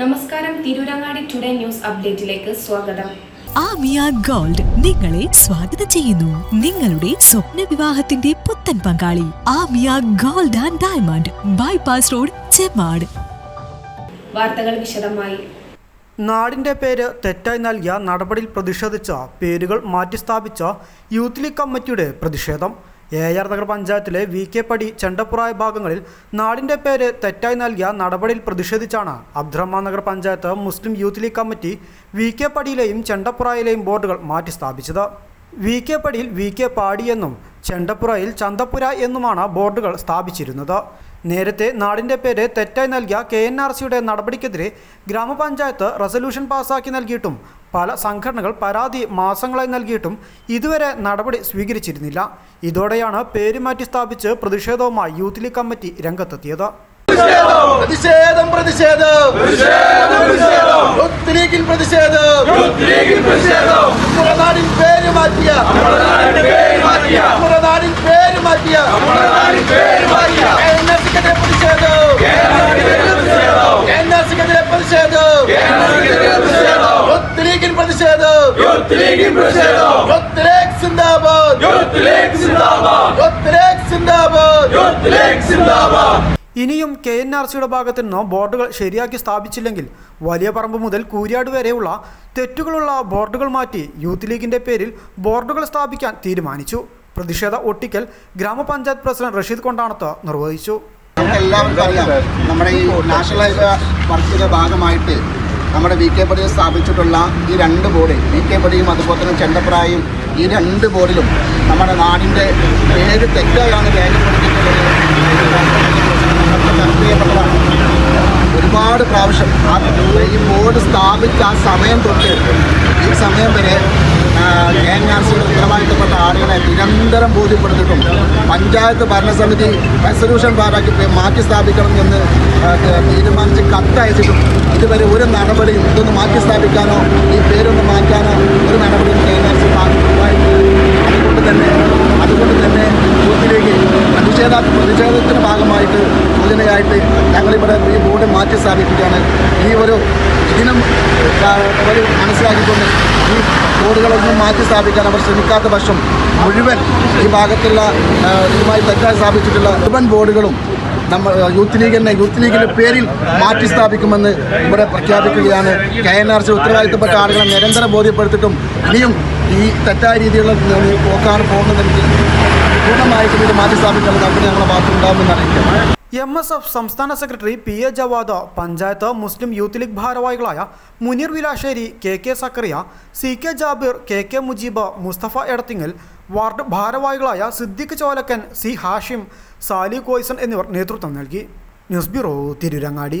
നമസ്കാരം Tirurangadi today news അപ്ഡേറ്റിലേക്ക് സ്വാഗതം. Amiya gold നിങ്ങളെ സ്വാഗതം ചെയ്യുന്നു. നിങ്ങളുടെ സ്വപ്ന വിവാഹത്തിന്റെ പുത്തൻ പങ്കാളി Amiya gold and diamond bypass road Chemmad വാർത്തകൾ വിശദമായി. നാടിന്റെ പേര് തെറ്റായി നൽകിയ നടപടിയിൽ പ്രതിഷേധിച്ച പേരുകൾ മാറ്റിസ്ഥാപിച്ച യൂത്ത് ലീഗ് കമ്മിറ്റിയുടെ പ്രതിഷേധം. ആർ നഗർ പഞ്ചായത്തിലെ വി കെ പടി ചെണ്ടപ്പുറായ ഭാഗങ്ങളിൽ നാടിന്റെ പേര് തെറ്റായി നൽകിയ നടപടിയിൽ പ്രതിഷേധിച്ചാണ് Abdurahman Nagar panchayat Muslim Youth League committee V K പടിയിലെയും ചെണ്ടപ്പുറയിലെയും ബോർഡുകൾ മാറ്റി സ്ഥാപിച്ചത് വി കെ പടിയിൽ വി കെ പാടി എന്നും ചെണ്ടപ്പുറയിൽ ചന്തപ്പുര എന്നുമാണ് ബോർഡുകൾ സ്ഥാപിച്ചിരുന്നത്. നേരത്തെ നാടിന്റെ പേര് തെറ്റായി നൽകിയ കെ എൻ ആർ സിയുടെ നടപടിക്കെതിരെ ഗ്രാമപഞ്ചായത്ത് റെസൊല്യൂഷൻ പാസാക്കി നൽകിയിട്ടും പല സംഘടനകൾ പരാതി മാസങ്ങളായി നൽകിയിട്ടും ഇതുവരെ നടപടി സ്വീകരിച്ചിരുന്നില്ല. ഇതോടെയാണ് പേര് മാറ്റി സ്ഥാപിച്ച് പ്രതിഷേധവുമായി യൂത്ത് ലീഗ് കമ്മിറ്റി രംഗത്തെത്തിയത്. പ്രതിഷേധം പ്രതിഷേധം. പ്രതിഷേധം നാടിൻ പേര് മാറ്റിയ ഇനിയും കെ എൻ ആർ സിയുടെ ഭാഗത്തു നിന്ന് ബോർഡുകൾ ശരിയാക്കി സ്ഥാപിച്ചില്ലെങ്കിൽ വലിയ പറമ്പ് മുതൽ കൂരിയാട് വരെയുള്ള തെറ്റുകളുള്ള ബോർഡുകൾ മാറ്റി യൂത്ത് ലീഗിന്റെ പേരിൽ ബോർഡുകൾ സ്ഥാപിക്കാൻ തീരുമാനിച്ചു. പ്രതിഷേധ ഒട്ടിക്കൽ ഗ്രാമപഞ്ചായത്ത് പ്രസിഡന്റ് റഷീദ് കൊണ്ടാണത്ത് നിർവഹിച്ചു. അറിയാം. നമ്മുടെ ഈ നാഷണൽ ഹൈവേ ഭാഗമായിട്ട് നമ്മുടെ വി കെ പടിയിൽ സ്ഥാപിച്ചിട്ടുള്ള ഈ രണ്ട് ബോർഡ് വി കെ പടിയും അതുപോലെ തന്നെ ചെണ്ടപ്രായും ഈ രണ്ട് ബോർഡിലും നമ്മുടെ നാടിന്റെ പേര് തെറ്റായാണ് രേഖപ്പെടുത്തിയിട്ടുള്ളത് പ്രിയപ്പെട്ടതാണ് ഒരുപാട് പ്രാവശ്യം ആ ഈ ബോർഡ് സ്ഥാപിച്ച ആ സമയം തൊട്ട് ഈ സമയം വരെ കെ എൻ ആർ സിയുടെ ഉത്തരവാദിത്തപ്പെട്ട ആളുകളെ നിരന്തരം ബോധ്യപ്പെടുത്തിയിട്ടും പഞ്ചായത്ത് ഭരണസമിതി റെസൊല്യൂഷൻ പാടാക്കി മാറ്റി സ്ഥാപിക്കണം എന്ന് തീരുമാനിച്ച് കത്തയച്ചിട്ടും ഇതുവരെ ഒരു നടപടിയും ഇതൊന്ന് മാറ്റി സ്ഥാപിക്കാനോ ഈ പേരൊന്ന് മാറ്റാനോ ഒരു നടപടിയും കെ എൻ ആർ സി അതുകൊണ്ട് തന്നെ അതുകൊണ്ട് തന്നെ യൂത്തിലേക്ക് പ്രതിഷേധ പ്രതിഷേധത്തിന്റെ ഭാഗമായിട്ട് സൂചനയായിട്ട് ഞങ്ങളിവിടെ ഈ ബോർഡ് മാറ്റി സ്ഥാപിക്കുകയാണ്. ഈ ഒരു ദിനം അവർ മനസ്സിലാക്കിക്കൊണ്ട് ഈ ബോർഡുകളൊന്നും മാറ്റി സ്ഥാപിക്കാൻ അവർ ശ്രമിക്കാത്ത പക്ഷം മുഴുവൻ ഈ ഭാഗത്തുള്ള ഇതുമായി തെറ്റായി സ്ഥാപിച്ചിട്ടുള്ള മുഴുവൻ ബോർഡുകളും നമ്മൾ യൂത്ത് ലീഗിനെ യൂത്ത് ലീഗിന്റെ പേരിൽ മാറ്റി സ്ഥാപിക്കുമെന്ന് ഇവിടെ പ്രഖ്യാപിക്കുകയാണ്. കെ എൻ ആർ സി ഉത്തരവാദിത്തപ്പെട്ട ആളുകളെ നിരന്തരം ബോധ്യപ്പെടുത്തിയിട്ടും ഇനിയും ഈ തെറ്റായ രീതിയിലുള്ള പോക്കാണ് പോകുന്നതെങ്കിൽ എം എസ് എഫ് സംസ്ഥാന secretary P A Jawad panchayat Muslim Youth League ഭാരവാഹികളായ Muneer Vilassery K K Zakariya C K Jabir K K Mujeeb Mustafa Edathingal ward ഭാരവാഹികളായ സിദ്ദിഖ് ചോലക്കൻ സി ഹാഷിം സാലി കോയ്സൺ എന്നിവർ നേതൃത്വം നൽകി. News bureau Tirurangadi.